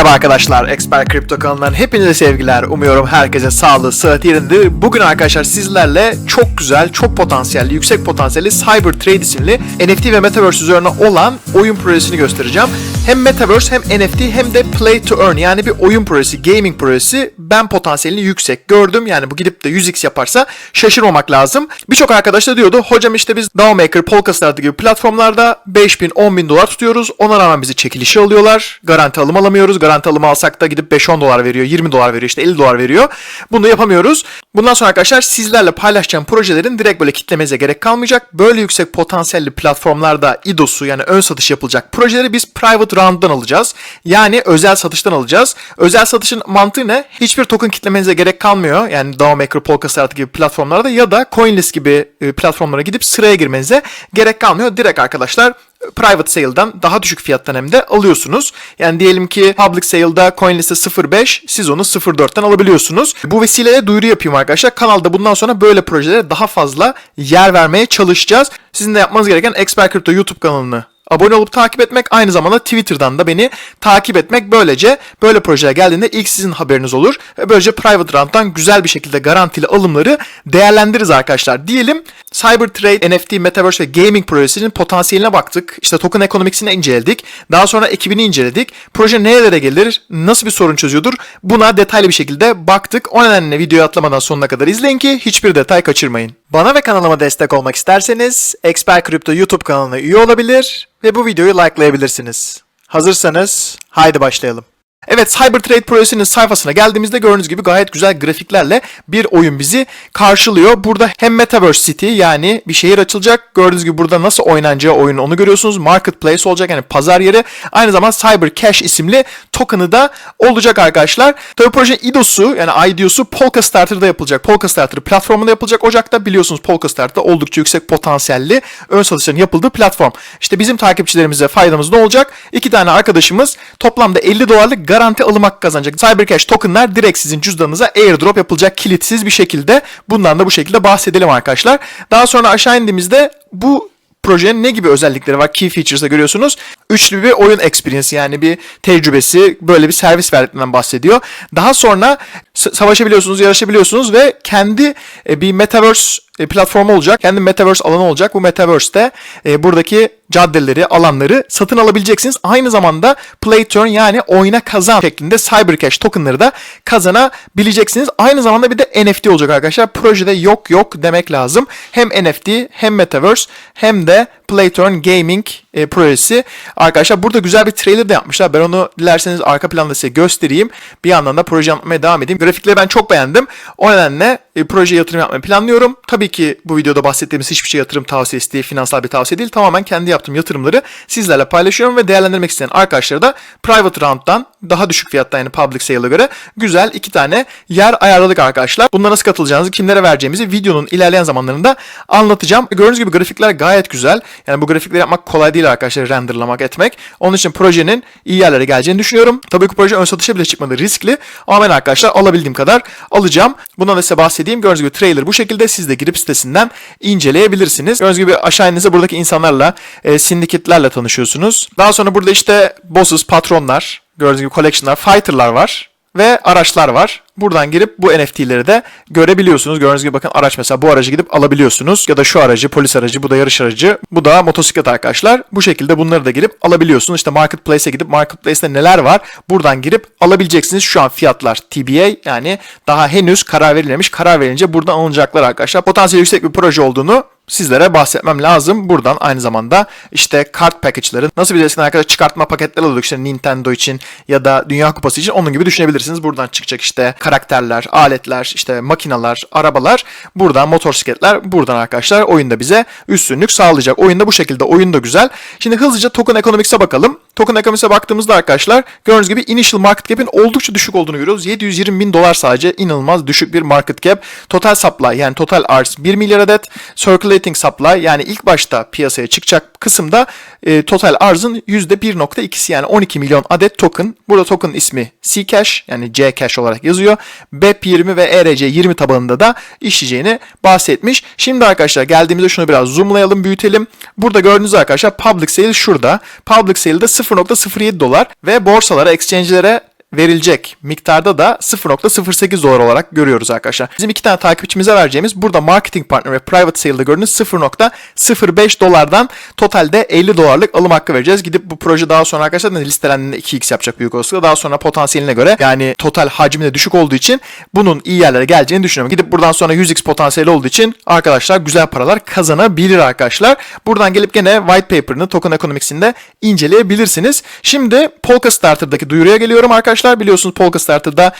a arkadaşlar, Expert Crypto kanalından hepinize sevgiler. Umuyorum herkese sağlığı, sıhhat yerinde. Bugün arkadaşlar sizlerle çok güzel, çok potansiyelli, yüksek potansiyelli Cyber Trade isimli NFT ve Metaverse üzerine olan oyun projesini göstereceğim. Hem Metaverse hem NFT hem de Play to Earn yani bir oyun projesi, gaming projesi. Ben potansiyelini yüksek gördüm. Yani bu gidip de 100x yaparsa şaşırmamak lazım. Birçok arkadaş da diyordu, hocam işte biz DAO Maker, Polkastar gibi platformlarda 5000, 10.000 dolar tutuyoruz. Ona rağmen bizi çekilişe alıyorlar. Garanti alım alamıyoruz. Garanti alımı alsak da gidip 5-10 dolar veriyor, 20 dolar veriyor, işte 50 dolar veriyor. Bunu yapamıyoruz. Bundan sonra arkadaşlar sizlerle paylaşacağım projelerin direkt böyle kitlemenize gerek kalmayacak. Böyle yüksek potansiyelli platformlarda IDOS'u yani ön satış yapılacak projeleri biz private round'dan alacağız. Yani özel satıştan alacağız. Özel satışın mantığı ne? Hiçbir token kitlemenize gerek kalmıyor. Yani DAO Maker, Polkastar gibi platformlarda ya da CoinList gibi e, platformlara gidip sıraya girmenize gerek kalmıyor. Direkt arkadaşlar private sale'dan daha düşük fiyattan hem de alıyorsunuz. Yani diyelim ki public sale'da CoinList'e 0.5 siz onu 0.4'ten alabiliyorsunuz. Bu vesileyle duyuru yapayım arkadaşlar. Kanalda bundan sonra böyle projelere daha fazla yer vermeye çalışacağız. Sizin de yapmanız gereken Expert Crypto YouTube kanalını Abone olup takip etmek aynı zamanda Twitter'dan da beni takip etmek böylece böyle projeler geldiğinde ilk sizin haberiniz olur ve böylece Private Round'dan güzel bir şekilde garantili alımları değerlendiririz arkadaşlar. Diyelim Cyber Trade, NFT, Metaverse ve Gaming projesinin potansiyeline baktık. İşte token ekonomiksini inceledik. Daha sonra ekibini inceledik. Proje nerelere gelir, nasıl bir sorun çözüyordur buna detaylı bir şekilde baktık. O nedenle videoyu atlamadan sonuna kadar izleyin ki hiçbir detay kaçırmayın. Bana ve kanalıma destek olmak isterseniz Expert Crypto YouTube kanalına üye olabilir ve bu videoyu likelayabilirsiniz. Hazırsanız haydi başlayalım. Evet Cybertrade projesinin sayfasına geldiğimizde gördüğünüz gibi gayet güzel grafiklerle bir oyun bizi karşılıyor. Burada hem Metaverse City yani bir şehir açılacak. Gördüğünüz gibi burada nasıl oynanacağı oyun onu görüyorsunuz. Marketplace olacak yani pazar yeri. Aynı zamanda Cyber Cash isimli token'ı da olacak arkadaşlar. Tabii proje IDO'su yani IDO'su Polka Starter'da yapılacak. Polka Starter platformunda yapılacak. Ocak'ta biliyorsunuz Polka Starter'da oldukça yüksek potansiyelli ön satışların yapıldığı platform. İşte bizim takipçilerimize faydamız ne olacak? İki tane arkadaşımız toplamda 50 dolarlık garanti alım hakkı kazanacak. Cybercash tokenlar direkt sizin cüzdanınıza airdrop yapılacak kilitsiz bir şekilde. Bundan da bu şekilde bahsedelim arkadaşlar. Daha sonra aşağı indiğimizde bu projenin ne gibi özellikleri var? Key features'da görüyorsunuz. Üçlü bir oyun experience yani bir tecrübesi, böyle bir servis verdiğinden bahsediyor. Daha sonra savaşabiliyorsunuz, yarışabiliyorsunuz ve kendi e, bir metaverse e, platformu olacak. Kendi metaverse alanı olacak. Bu metaverse'te e, buradaki caddeleri, alanları satın alabileceksiniz. Aynı zamanda play turn yani oyna kazan şeklinde Cybercash tokenları da kazanabileceksiniz. Aynı zamanda bir de NFT olacak arkadaşlar. Projede yok yok demek lazım. Hem NFT hem metaverse hem de Play Turn Gaming e, projesi. Arkadaşlar burada güzel bir trailer de yapmışlar. Ben onu dilerseniz arka planda size göstereyim. Bir yandan da proje anlatmaya devam edeyim. Grafikleri ben çok beğendim. O nedenle e, projeye yatırım yapmayı planlıyorum. Tabii ki bu videoda bahsettiğimiz hiçbir şey yatırım tavsiyesi değil, finansal bir tavsiye değil. Tamamen kendi yaptığım yatırımları sizlerle paylaşıyorum ve değerlendirmek isteyen arkadaşlara da Private Round'dan daha düşük fiyatta yani Public Sale'a göre güzel iki tane yer ayarladık arkadaşlar. Bunlara nasıl katılacağınızı, kimlere vereceğimizi videonun ilerleyen zamanlarında anlatacağım. Gördüğünüz gibi grafikler gayet güzel. Yani bu grafikleri yapmak kolay değil arkadaşlar renderlamak etmek. Onun için projenin iyi yerlere geleceğini düşünüyorum. Tabii ki proje ön satışa bile çıkmadı riskli. Ama ben arkadaşlar alabildiğim kadar alacağım. Bundan da size bahsedeyim. Gördüğünüz gibi trailer bu şekilde. Siz de girip sitesinden inceleyebilirsiniz. Gördüğünüz gibi aşağı indiğinizde buradaki insanlarla, e, sindiketlerle tanışıyorsunuz. Daha sonra burada işte bosses, patronlar, gördüğünüz gibi collection'lar, fighter'lar var ve araçlar var. Buradan girip bu NFT'leri de görebiliyorsunuz. Gördüğünüz gibi bakın araç mesela bu aracı gidip alabiliyorsunuz. Ya da şu aracı, polis aracı, bu da yarış aracı, bu da motosiklet arkadaşlar. Bu şekilde bunları da girip alabiliyorsunuz. İşte Marketplace'e gidip Marketplace'te neler var buradan girip alabileceksiniz. Şu an fiyatlar TBA yani daha henüz karar verilmemiş. Karar verince buradan alınacaklar arkadaşlar. Potansiyel yüksek bir proje olduğunu sizlere bahsetmem lazım. Buradan aynı zamanda işte kart package'ları nasıl eskiden arkadaşlar çıkartma paketler alıyorduk işte Nintendo için ya da Dünya Kupası için onun gibi düşünebilirsiniz. Buradan çıkacak işte karakterler, aletler, işte makinalar, arabalar, buradan motosikletler, buradan arkadaşlar oyunda bize üstünlük sağlayacak. Oyunda bu şekilde, oyun da güzel. Şimdi hızlıca token economics'e bakalım. Token economics'e baktığımızda arkadaşlar gördüğünüz gibi initial market cap'in oldukça düşük olduğunu görüyoruz. 720 bin dolar sadece inanılmaz düşük bir market cap. Total supply yani total arz 1 milyar adet. Circulating supply yani ilk başta piyasaya çıkacak kısımda e, total arzın %1.2'si yani 12 milyon adet token. Burada token ismi Ccash yani Ccash olarak yazıyor. Bahsediyor. BEP20 ve ERC20 tabanında da işleyeceğini bahsetmiş. Şimdi arkadaşlar geldiğimizde şunu biraz zoomlayalım, büyütelim. Burada gördüğünüz arkadaşlar public sale şurada. Public sale'de 0.07 dolar ve borsalara, exchange'lere verilecek miktarda da 0.08 dolar olarak görüyoruz arkadaşlar. Bizim iki tane takipçimize vereceğimiz burada marketing partner ve private sale'de gördüğünüz 0.05 dolardan totalde 50 dolarlık alım hakkı vereceğiz. Gidip bu proje daha sonra arkadaşlar listelendiğinde 2x yapacak büyük olasılıkla. Daha sonra potansiyeline göre yani total hacmi de düşük olduğu için bunun iyi yerlere geleceğini düşünüyorum. Gidip buradan sonra 100x potansiyeli olduğu için arkadaşlar güzel paralar kazanabilir arkadaşlar. Buradan gelip gene white paper'ını token economics'inde inceleyebilirsiniz. Şimdi Polka Starter'daki duyuruya geliyorum arkadaşlar. Biliyorsunuz Polka Starter'da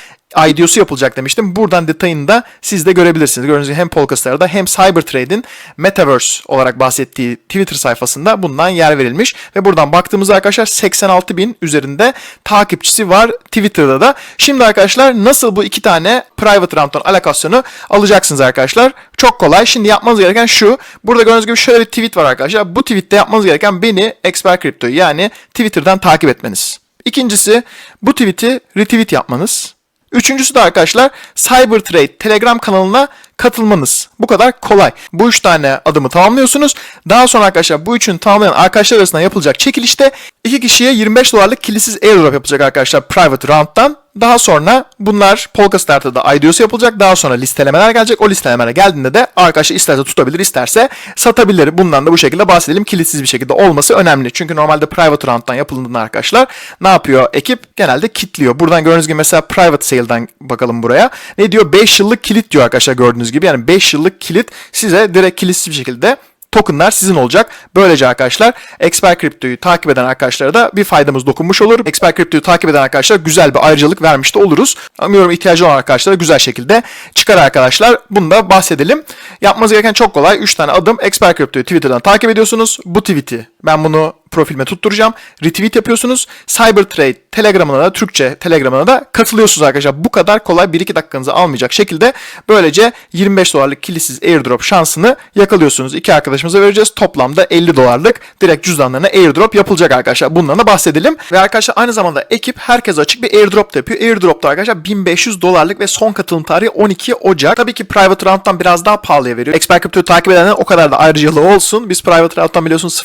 IDO'su yapılacak demiştim. Buradan detayını da siz de görebilirsiniz. Gördüğünüz gibi hem Polkastar'da hem Cybertrade'in Metaverse olarak bahsettiği Twitter sayfasında bundan yer verilmiş. Ve buradan baktığımızda arkadaşlar 86 bin üzerinde takipçisi var Twitter'da da. Şimdi arkadaşlar nasıl bu iki tane private round'dan alokasyonu alacaksınız arkadaşlar? Çok kolay. Şimdi yapmanız gereken şu. Burada gördüğünüz gibi şöyle bir tweet var arkadaşlar. Bu tweette yapmanız gereken beni Expert Crypto'yu yani Twitter'dan takip etmeniz. İkincisi bu tweet'i retweet yapmanız. Üçüncüsü de arkadaşlar Cybertrade Telegram kanalına katılmanız. Bu kadar kolay. Bu üç tane adımı tamamlıyorsunuz. Daha sonra arkadaşlar bu üçünü tamamlayan arkadaşlar arasında yapılacak çekilişte iki kişiye 25 dolarlık kilitsiz airdrop yapacak arkadaşlar private round'dan. Daha sonra bunlar Polkastar'da IDO'su yapılacak. Daha sonra listelemeler gelecek. O listelemeler geldiğinde de arkadaşlar isterse tutabilir, isterse satabilir. Bundan da bu şekilde bahsedelim. Kilitsiz bir şekilde olması önemli. Çünkü normalde private round'dan yapıldığında arkadaşlar ne yapıyor ekip? Genelde kitliyor. Buradan gördüğünüz gibi mesela private sale'dan bakalım buraya. Ne diyor? 5 yıllık kilit diyor arkadaşlar gördüğünüz gibi. Yani 5 yıllık kilit size direkt kilitsiz bir şekilde tokenlar sizin olacak. Böylece arkadaşlar Expert Crypto'yu takip eden arkadaşlara da bir faydamız dokunmuş olur. Expert Crypto'yu takip eden arkadaşlar güzel bir ayrıcalık vermiş de oluruz. Umuyorum ihtiyacı olan arkadaşlara güzel şekilde çıkar arkadaşlar. Bunu da bahsedelim. Yapmanız gereken çok kolay. 3 tane adım. Expert Crypto'yu Twitter'dan takip ediyorsunuz. Bu tweet'i ben bunu profilime tutturacağım. Retweet yapıyorsunuz. Cybertrade Telegram'ına da Türkçe Telegram'ına da katılıyorsunuz arkadaşlar. Bu kadar kolay 1-2 dakikanızı almayacak şekilde böylece 25 dolarlık kilitsiz airdrop şansını yakalıyorsunuz. İki arkadaşımıza vereceğiz. Toplamda 50 dolarlık direkt cüzdanlarına airdrop yapılacak arkadaşlar. Bundan da bahsedelim. Ve arkadaşlar aynı zamanda ekip herkese açık bir airdrop da yapıyor. Airdrop'ta arkadaşlar 1500 dolarlık ve son katılım tarihi 12 Ocak. Tabii ki Private Round'dan biraz daha pahalıya veriyor. Expert Crypto'yu takip edenler o kadar da ayrıcalığı olsun. Biz Private Round'dan biliyorsunuz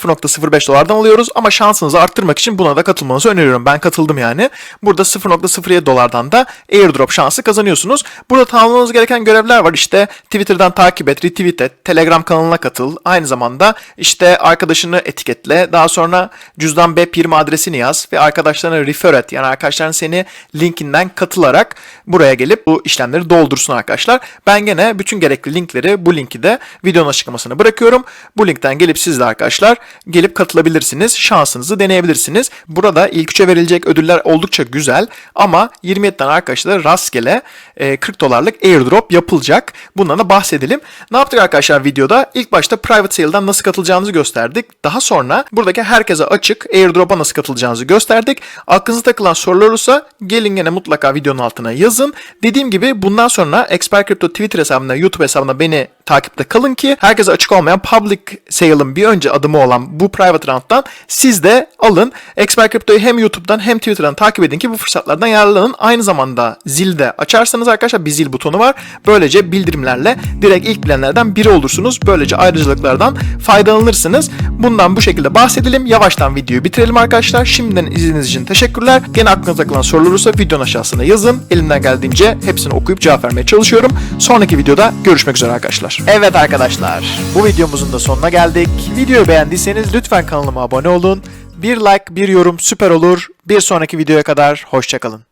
0.05 dolardan alıyoruz ama şansınızı arttırmak için buna da katılmanızı öneriyorum. Ben katıldım yani. Burada 0.07 dolardan da airdrop şansı kazanıyorsunuz. Burada tamamlamanız gereken görevler var. İşte Twitter'dan takip et, retweet et, Telegram kanalına katıl. Aynı zamanda işte arkadaşını etiketle. Daha sonra cüzdan BEP20 adresini yaz ve arkadaşlarına refer et. Yani arkadaşların seni linkinden katılarak buraya gelip bu işlemleri doldursun arkadaşlar. Ben gene bütün gerekli linkleri bu linki de videonun açıklamasına bırakıyorum. Bu linkten gelip siz de arkadaşlar gelip katılabilirsiniz. Şansınızı deneyebilirsiniz. Burada ilk üçe verilecek ödüller oldukça güzel ama 27 tane arkadaşlara rastgele e, 40 dolarlık airdrop yapılacak. Bundan da bahsedelim. Ne yaptık arkadaşlar videoda? İlk başta private sale'dan nasıl katılacağınızı gösterdik. Daha sonra buradaki herkese açık airdrop'a nasıl katılacağınızı gösterdik. Aklınıza takılan sorular olursa gelin gene mutlaka videonun altına yazın. Dediğim gibi bundan sonra Expert Crypto Twitter hesabında, YouTube hesabında beni takipte kalın ki herkese açık olmayan public sale'ın bir önce adımı olan bu private round'dan siz de alın. Expert Crypto'yu hem YouTube'dan hem Twitter'dan takip edin ki bu fırsatlardan yararlanın. Aynı zamanda zilde açarsanız arkadaşlar bir zil butonu var. Böylece bildirimlerle direkt ilk bilenlerden biri olursunuz. Böylece ayrıcalıklardan faydalanırsınız. Bundan bu şekilde bahsedelim. Yavaştan videoyu bitirelim arkadaşlar. Şimdiden izlediğiniz için teşekkürler. Gene aklınıza takılan sorular olursa videonun aşağısına yazın. Elimden geldiğince hepsini okuyup cevap vermeye çalışıyorum. Sonraki videoda görüşmek üzere arkadaşlar. Evet arkadaşlar. Bu videomuzun da sonuna geldik. Videoyu beğendiyseniz lütfen kanalıma abone olun. Bir like, bir yorum süper olur. Bir sonraki videoya kadar hoşçakalın.